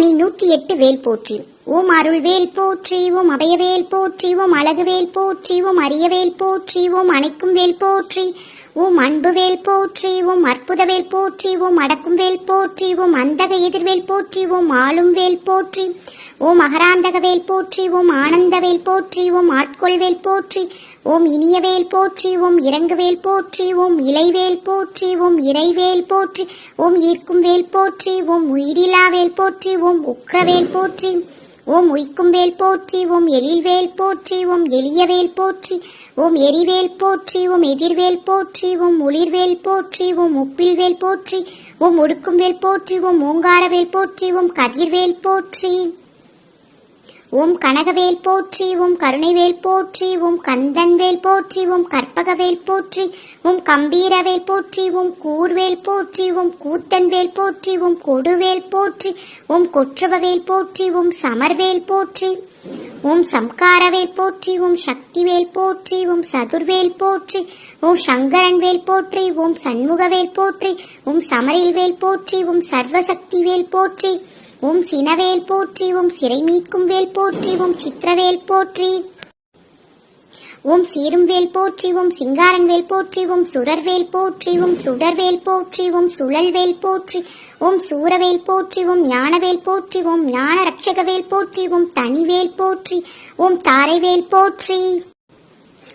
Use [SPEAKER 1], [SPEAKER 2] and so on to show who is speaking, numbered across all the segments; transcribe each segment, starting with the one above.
[SPEAKER 1] திருத்தணி நூத்தி எட்டு வேல் போற்றி. ஓம் அருள்வேல் போற்றி ஓம் அபயவேல் போற்றி ஓம் அழகுவேல் போற்றி ஓம் அரியவேல் போற்றி ஓம் அணைக்கும் வேல் போற்றி. ஓம் அன்புவேல் போற்றி ஓம் அற்புதவேல் போற்றி ஓம் அடக்கும் வேல் போற்றி உம் அந்தக எதிர்வேல் போற்றி ஓம் ஆளும் வேல் போற்றி ஓம் அகராந்தகவேல் போற்றி ஓம் ஆனந்தவேல் போற்றி ஓம் ஆட்கொள்வேல் போற்றி ஓம் இனியவேல் போற்றி ஓம் இறங்குவேல் போற்றி ஓம் இலைவேல் போற்றி ஓம் இறைவேல் போற்றி ஓம் ஈர்க்கும் வேல் போற்றி ஓம் உயிரிலாவேல் போற்றி ஓம் உக்ரவேல் போற்றி ஓம் உய்க்கும் வேல் போற்றி ஓம் எழில்வேல் போற்றி ஓம் எளியவேல் போற்றி ஓம் எரிவேல் போற்றி ஓம் எதிர்வேல் போற்றி ஓம் ஒளிர்வேல் போற்றி ஓம் உப்பில்வேல் போற்றி ஓம் ஒடுக்கும் வேல் போற்றி ஓம் ஓங்காரவேல் போற்றி ஓம் கதிர்வேல் போற்றி. ஓம் கனகவேல் போற்றி ஓம் கருணைவேல் போற்றி ஓம் கந்தன்வேல் போற்றி ஓம் கற்பகவேல் போற்றி ஓம் கம்பீரவேல் போற்றி ஓம் கூர்வேல் போற்றி ஓம் கூத்தன்வேல் போற்றி ஓம் கொடுவேல் போற்றி ஓம் கொற்றவவேல் போற்றி ஓம் சமர்வேல் போற்றி ஓம் சம்காரவேல் போற்றி ஓம் சக்திவேல் போற்றி ஓம் சதுர்வேல் போற்றி ஓம் சங்கரன்வேல் போற்றி ஓம் சண்முகவேல் போற்றி ஓம் சமரில்வேல் போற்றி ஓம் சர்வசக்திவேல் போற்றி உம் சினவேல் போற்றி உம் சிறை மீட்கும் வேல் போற்றி உம் சித்திரவேல் போற்றி உம் சீரும் வேல் போற்றி உம் சிங்காரன் வேல் போற்றி உம் சுடர்வேல் போற்றி உம் சுடர்வேல் போற்றி உம் சுழல்வேல் போற்றி உம் சூரவேல் போற்றி உம் ஞானவேல் போற்றி உம் ஞான ரட்சகவேல் போற்றி உம் தனிவேல் போற்றி உம் தாரைவேல் போற்றி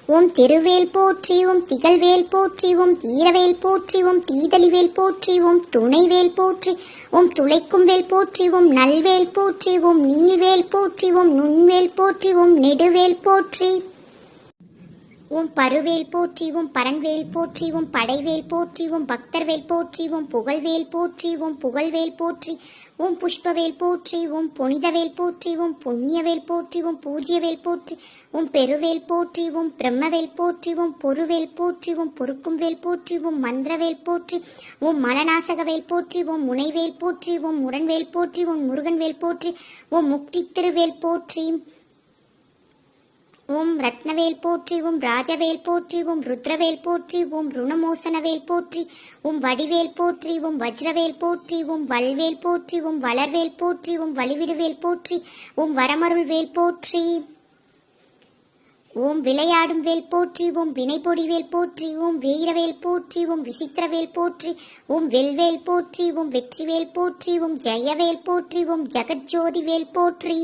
[SPEAKER 1] ஓம் திருவேல் போற்றி ஓம் திகழ்வேல் போற்றி ஓம் தீரவேல் போற்றி ஓம் தீதலிவேல் போற்றி ஓம் துணைவேல் போற்றி ஓம் துளைக்கும் வேல் போற்றி ஓம் நல்வேல் போற்றி ஓம் நீல்வேல் போற்றி ஓம் நுண்வேல் போற்றி ஓம் நெடுவேல் போற்றி. உம் பருவேல் போற்றி உம் பரன்வேல் போற்றி உம் படைவேல் போற்றி உம் பக்தர்வேல் போற்றி உம் புகழ்வேல் போற்றி உம் புகழ்வேல் போற்றி உம் புஷ்பவேல் போற்றி உம் புனிதவேல் போற்றி உம் புண்ணியவேல் போற்றி உம் பூஜ்யவேல் போற்றி உம் பெருவேல் போற்றி உம் பிரம்மவேல் போற்றி உம் பொருவேல் போற்றி உம் பொறுக்கும் வேல் போற்றி உம் மந்திரவேல் போற்றி உம் மலநாசகவேல் போற்றி உம் முனைவேல் போற்றி உம் முரண்வேல் போற்றி ஓம் முருகன்வேல் போற்றி உம் முக்தி திருவேல் போற்றி ஓம் ரத்னவேல் போற்றி ஓம் ராஜவேல் போற்றி ஓம் ருத்ரவேல் போற்றி ஓம் ருணமோசனவேல் போற்றி ஓம் வடிவேல் போற்றி ஓம் வஜ்ரவேல் போற்றி ஓம் வல்வேல் போற்றி ஓம் வளர்வேல் போற்றி ஓம் வலிவிடுவேல் போற்றி ஓம் வரமருள்வேல் போற்றி ஓம் விளையாடும் வேல் போற்றி ஓம் வினைபொடிவேல் போற்றி ஓம் வீரவேல் போற்றி ஓம் விசித்திரவேல் போற்றி ஓம் வெல்வேல் போற்றி ஓம் வெற்றிவேல் போற்றி ஓம் ஜெயவேல் போற்றி ஓம் ஜெகஜோதிவேல் போற்றி